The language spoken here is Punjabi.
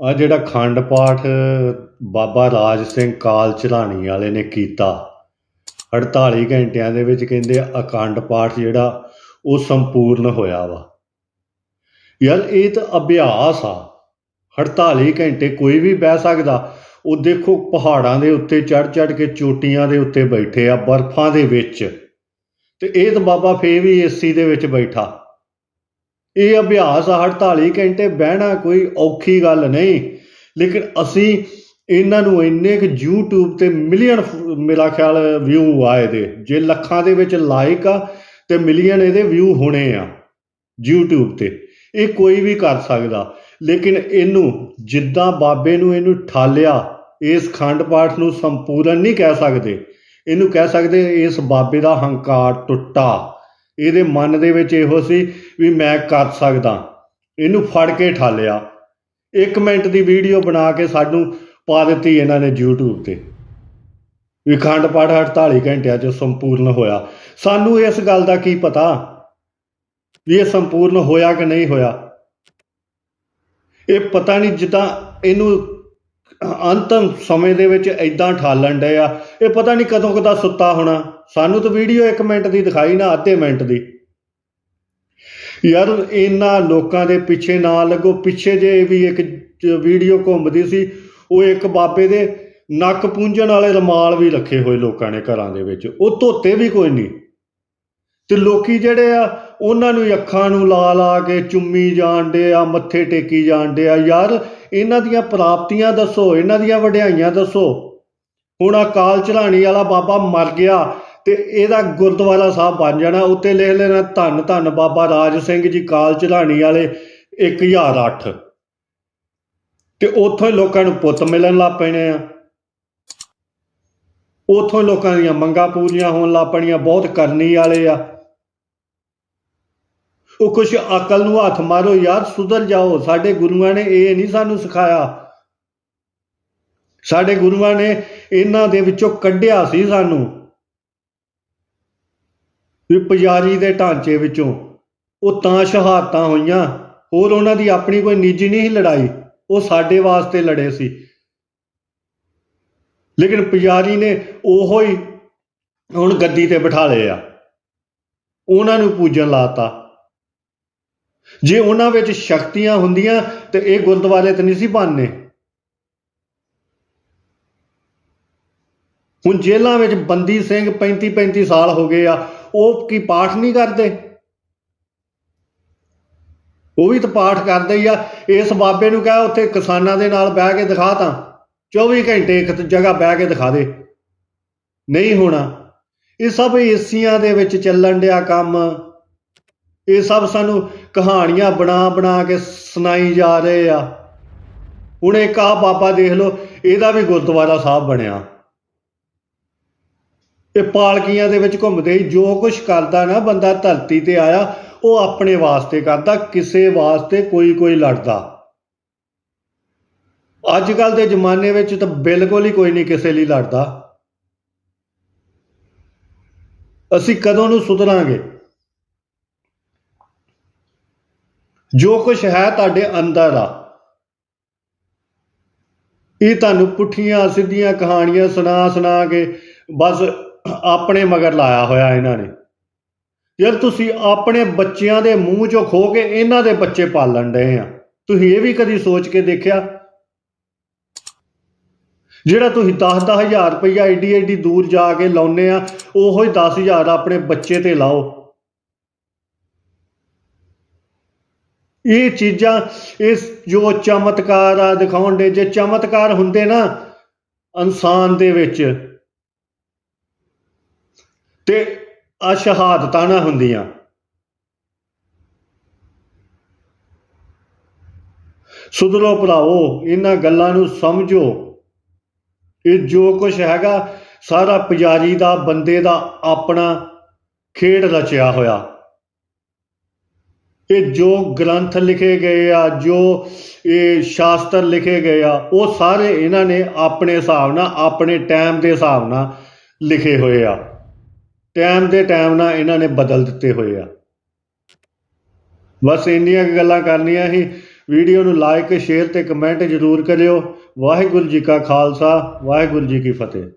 ਆ ਜਿਹੜਾ ਖੰਡ ਪਾਠ ਬਾਬਾ ਰਾਜ ਸਿੰਘ ਕਾਲ ਚਲਾਣੀ ਵਾਲੇ ਨੇ ਕੀਤਾ 48 ਘੰਟਿਆਂ ਦੇ ਵਿੱਚ ਕਹਿੰਦੇ ਅਖੰਡ ਪਾਠ ਜਿਹੜਾ ਉਹ ਸੰਪੂਰਨ ਹੋਇਆ ਵਾ। ਯਾਰ ਇਹ ਤਾਂ ਅਭਿਆਸ ਆ 48 ਘੰਟੇ ਕੋਈ ਵੀ ਬਹਿ ਸਕਦਾ, ਉਹ ਦੇਖੋ ਪਹਾੜਾਂ ਦੇ ਉੱਤੇ ਚੜ ਚੜ ਕੇ ਚੋਟੀਆਂ ਦੇ ਉੱਤੇ ਬੈਠੇ ਆ, ਬਰਫਾਂ ਦੇ ਵਿੱਚ, ਤੇ ਇਹ ਤਾਂ ਬਾਬਾ ਫੇ ਵੀ ਏਸੀ ਦੇ ਵਿੱਚ ਬੈਠਾ। ਇਹ ਅਭਿਆਸ ਆ 48 ਘੰਟੇ ਬਹਿਣਾ ਕੋਈ ਔਖੀ ਗੱਲ ਨਹੀਂ। ਲੇਕਿਨ ਅਸੀਂ ਇਹਨਾਂ ਨੂੰ ਇੰਨੇ ਕੁ YouTube ਤੇ ਮਿਲੀਅਨ ਮੇਰਾ ਖਿਆਲ ਵਿਊ ਆਏ ਦੇ ਜੇ ਲੱਖਾਂ ਦੇ ਵਿੱਚ ਲਾਈਕ ਆ, ਤੇ ਮਿਲੀਅਨ ਇਹਦੇ ਵਿਊ ਹੋਣੇ ਆ YouTube ਤੇ। ਇਹ ਕੋਈ ਵੀ ਕਰ ਸਕਦਾ। ਲੇਕਿਨ ਇਹਨੂੰ, ਜਿੱਦਾਂ ਬਾਬੇ ਨੂੰ ਇਹਨੂੰ ਠਾਲਿਆ, ਇਸ ਖੰਡ ਪਾਠ ਨੂੰ ਸੰਪੂਰਨ ਨਹੀਂ ਕਹਿ ਸਕਦੇ। ਇਹਨੂੰ ਕਹਿ ਸਕਦੇ ਇਸ ਬਾਬੇ ਦਾ ਹੰਕਾਰ ਟੁੱਟਾ। ਇਹਦੇ ਮਨ ਦੇ ਵਿੱਚ ਇਹੋ ਸੀ ਵੀ ਮੈਂ ਕਰ ਸਕਦਾ। ਇਹਨੂੰ ਫੜ ਕੇ ਠਾਲਿਆ। 1 ਮਿੰਟ ਦੀ ਵੀਡੀਓ ਬਣਾ ਕੇ ਸਾਨੂੰ ਪਾ ਦਿੱਤੀ ਇਹਨਾਂ ਨੇ YouTube ਤੇ। ਵੀ ਖੰਡ ਪਾਠ 48 ਘੰਟਿਆਂ 'ਚ ਸੰਪੂਰਨ ਹੋਇਆ। ਸਾਨੂੰ ਇਸ ਗੱਲ ਦਾ ਕੀ ਪਤਾ ਵੀ ਇਹ ਸੰਪੂਰਨ ਹੋਇਆ ਕਿ ਨਹੀਂ ਹੋਇਆ? ਇਹ ਪਤਾ ਨਹੀਂ ਜਿੱਦਾਂ ਇਹਨੂੰ ਅੰਤਮ ਸਮੇਂ ਦੇ ਵਿੱਚ ਐਦਾਂ ਠਾਲਣ ਡਏ ਆ। ਇਹ ਪਤਾ ਨਹੀਂ ਕਦੋਂ ਕਦਾ ਸੁੱਤਾ ਹੋਣਾ। ਸਾਨੂੰ ਤਾਂ ਵੀਡੀਓ 1 ਮਿੰਟ ਦੀ ਦਿਖਾਈ ਨਾ ਅੱਧੇ ਮਿੰਟ ਦੀ। ਯਾਰ ਇਹਨਾਂ ਲੋਕਾਂ ਦੇ ਪਿੱਛੇ ਨਾ ਲੱਗੋ। ਪਿੱਛੇ ਜੇ ਵੀ ਇੱਕ ਵੀਡੀਓ ਘੁੰਮਦੀ ਸੀ, ਉਹ ਇੱਕ ਬਾਬੇ ਦੇ ਨੱਕ ਪੂੰਝਣ ਵਾਲੇ ਰਮਾਲ ਵੀ ਰੱਖੇ ਹੋਏ ਲੋਕਾਂ ਨੇ ਘਰਾਂ ਦੇ ਵਿੱਚ। ਉਹ ਧੋਤੇ ਵੀ ਕੋਈ ਨਹੀਂ। ਤੇ ਲੋਕੀ ਜਿਹੜੇ ਆ, ਉਹਨਾਂ ਨੂੰ ਅੱਖਾਂ ਨੂੰ ਲਾ ਲਾ ਕੇ ਚੁੰਮੀ ਜਾਣਦੇ ਆ, ਮੱਥੇ ਟੇਕੀ ਜਾਣਦੇ ਆ। ਯਾਰ ਇਹਨਾਂ ਦੀਆਂ ਪ੍ਰਾਪਤੀਆਂ ਦੱਸੋ, ਇਹਨਾਂ ਦੀਆਂ ਵਡਿਆਈਆਂ ਦੱਸੋ। ਹੁਣ ਅਕਾਲ ਚਲਾਣੀ ਵਾਲਾ ਬਾਬਾ ਮਰ ਗਿਆ ਤੇ ਇਹਦਾ ਗੁਰਦੁਆਰਾ ਸਾਹਿਬ ਬਣ ਜਾਣਾ, ਉੱਤੇ ਲਿਖ ਲੈਣਾ, ਧੰਨ ਧੰਨ ਬਾਬਾ ਰਾਜ ਸਿੰਘ ਜੀ ਕਾਲ ਚਲਾਣੀ ਵਾਲੇ 1008 ਤੇ ਉੱਥੋਂ ਲੋਕਾਂ ਨੂੰ ਪੁੱਤ ਮਿਲਣ ਲੱਗ ਪੈਣੇ ਆ। ਉੱਥੋਂ ਲੋਕਾਂ ਦੀਆਂ ਮੰਗਾਂ ਪੂਰੀਆਂ ਹੋਣ ਲੱਗ ਪਣੀਆਂ, ਬਹੁਤ ਕਰਨੀ ਵਾਲੇ ਆ। ਉਹ ਕੁਛ ਅਕਲ ਨੂੰ ਹੱਥ ਮਾਰੋ, ਯਾਰ ਸੁਧਰ ਜਾਓ। ਸਾਡੇ ਗੁਰੂਆਂ ਨੇ ਇਹ ਨਹੀਂ ਸਾਨੂੰ ਸਿਖਾਇਆ। ਸਾਡੇ ਗੁਰੂਆਂ ਨੇ ਇਹਨਾਂ ਦੇ ਵਿੱਚੋਂ ਕੱਢਿਆ ਸੀ ਸਾਨੂੰ। ਵੀ ਪੁਜਾਰੀ ਦੇ ਢਾਂਚੇ ਵਿੱਚੋਂ। ਉਹ ਤਾਂ ਸ਼ਹਾਦਤਾਂ ਹੋਈਆਂ। ਹੋਰ ਉਹਨਾਂ ਦੀ ਆਪਣੀ ਕੋਈ ਨਿੱਜੀ ਨਹੀਂ ਸੀ ਲੜਾਈ। ਉਹ ਸਾਡੇ ਵਾਸਤੇ ਲੜੇ ਸੀ। ਲੇਕਿਨ ਪੁਜਾਰੀ ਨੇ ਉਹੋ ਹੀ ਹੁਣ ਗੱਦੀ ਤੇ ਬਿਠਾ ਲਏ ਆ ਉਹਨਾਂ ਨੂੰ ਪੂਜਣ ਲਾਤਾ। ਜੇ ਉਹਨਾਂ ਵਿੱਚ ਸ਼ਕਤੀਆਂ ਹੁੰਦੀਆਂ ਤੇ ਇਹ ਗੁਰਦੁਆਰੇ ਤੇ ਨਹੀਂ ਸੀ ਬਣਨੇ। ਹੁਣ ਜੇਲ੍ਹਾਂ ਵਿੱਚ ਬੰਦੀ ਸਿੰਘ 35 35 ਸਾਲ ਹੋ ਗਏ ਆ, ਉਹ ਕੀ ਪਾਠ ਨਹੀਂ ਕਰਦੇ? ਉਹ ਵੀ ਤਾਂ ਪਾਠ ਕਰਦੇ ਹੀ ਆ। ਇਸ ਬਾਬੇ ਨੂੰ ਕਹੇ ਉੱਥੇ ਕਿਸਾਨਾਂ ਦੇ ਨਾਲ ਬਹਿ ਕੇ ਦਿਖਾ ਤਾਂ। 24 ਘੰਟੇ ਇੱਕ ਜਗ੍ਹਾ ਬਹਿ ਕੇ ਦਿਖਾ ਦੇ। ਨਹੀਂ ਹੋਣਾ। ਇਹ ਸਭ ਏਸੀਆਂ ਦੇ ਵਿੱਚ ਚੱਲਣ ਡਿਆ ਕੰਮ। ਇਹ ਸਭ ਸਾਨੂੰ ਕਹਾਣੀਆਂ ਬਣਾ ਬਣਾ ਕੇ ਸੁਣਾਈ ਜਾ ਰਹੇ ਆ। ਹੁਣ ਇੱਕ ਆ ਬਾਬਾ ਦੇਖ ਲਓ, ਇਹਦਾ ਵੀ ਗੁਰਦੁਆਰਾ ਸਾਹਿਬ ਬਣਿਆ। ਇਹ ਪਾਲਕੀਆਂ ਦੇ ਵਿੱਚ ਘੁੰਮਦੇ ਹੀ ਜੋ ਕੁਝ ਕਰਦਾ ਨਾ ਬੰਦਾ ਧਰਤੀ ਤੇ ਆਇਆ, ਉਹ ਆਪਣੇ ਵਾਸਤੇ ਕਰਦਾ, ਕਿਸੇ ਵਾਸਤੇ ਕੋਈ ਕੋਈ ਲੜਦਾ। ਅੱਜ ਕੱਲ ਦੇ ਜ਼ਮਾਨੇ ਵਿੱਚ ਤਾਂ ਬਿਲਕੁਲ ਹੀ ਕੋਈ ਨਹੀਂ ਕਿਸੇ ਲਈ ਲੜਦਾ। ਅਸੀਂ ਕਦੋਂ ਨੂੰ ਸੁਧਰਾਂਗੇ? ਜੋ ਕੁਝ ਹੈ ਤੁਹਾਡੇ ਅੰਦਰ ਆ। ਇਹ ਤੁਹਾਨੂੰ ਪੁੱਠੀਆਂ ਸਿੱਧੀਆਂ ਕਹਾਣੀਆਂ ਸੁਣਾ ਸੁਣਾ ਕੇ ਬਸ ਆਪਣੇ ਮਗਰ ਲਾਇਆ ਹੋਇਆ ਇਹਨਾਂ ਨੇ। ਯਾਰ ਤੁਸੀਂ ਆਪਣੇ ਬੱਚਿਆਂ ਦੇ ਮੂੰਹ ਚੋਂ ਖੋ ਕੇ ਇਹਨਾਂ ਦੇ ਬੱਚੇ ਪਾਲਣ ਡਏ ਆ, ਤੁਸੀਂ ਇਹ ਵੀ ਕਦੀ ਸੋਚ ਕੇ ਦੇਖਿਆ? ਜਿਹੜਾ ਤੁਸੀਂ 10 ਹਜ਼ਾਰ ਰੁਪਈਆ ਏਡੀ ਏਡੀ ਦੂਰ ਜਾ ਕੇ ਲਾਉਨੇ ਆ, ਉਹੋ ਹੀ 10000 ਆਪਣੇ ਬੱਚੇ ਤੇ ਲਾਓ। ਇਹ ਚੀਜ਼ਾਂ, ਇਸ ਜੋ ਚਮਤਕਾਰ ਆ ਦਿਖਾਉਣ ਦੇ, ਜੇ ਚਮਤਕਾਰ ਹੁੰਦੇ ਨਾ ਇਨਸਾਨ ਦੇ ਵਿੱਚ, ਤੇ ਆ ਸ਼ਹਾਦਤਾਂ ਨਾ ਹੁੰਦੀਆਂ। ਸੁਧਰੋ ਭਰਾਓ ਇਹਨਾਂ ਗੱਲਾਂ ਨੂੰ ਸਮਝੋ। ਇਹ ਜੋ ਕੁਝ ਹੈਗਾ, ਸਾਰਾ ਪੁਜਾਰੀ ਦਾ, ਬੰਦੇ ਦਾ ਆਪਣਾ ਖੇਡ ਰਚਿਆ ਹੋਇਆ। ਇਹ ਜੋ ਗ੍ਰੰਥ ਲਿਖੇ ਗਏ ਆ, ਜੋ ਇਹ ਸ਼ਾਸਤਰ ਲਿਖੇ ਗਏ ਆ, ਉਹ ਸਾਰੇ ਇਹਨਾਂ ਨੇ ਆਪਣੇ ਹਿਸਾਬ ਨਾਲ, ਆਪਣੇ ਟਾਈਮ ਦੇ ਹਿਸਾਬ ਨਾਲ ਲਿਖੇ ਹੋਏ ਆ। ਟਾਈਮ ਦੇ ਟਾਈਮ ਨਾਲ ਇਹਨਾਂ ਨੇ ਬਦਲ ਦਿੱਤੇ ਹੋਏ ਆ। ਬਸ ਇੰਨੀਆਂ ਗੱਲਾਂ ਕਰਨੀਆਂ ਸੀ। ਵੀਡੀਓ ਨੂੰ ਲਾਈਕ ਸ਼ੇਅਰ ਤੇ ਕਮੈਂਟ ਜ਼ਰੂਰ ਕਰਿਓ। ਵਾਹਿਗੁਰੂ ਜੀ ਕਾ ਖਾਲਸਾ, ਵਾਹਿਗੁਰੂ ਜੀ ਕੀ ਫਤਿਹ।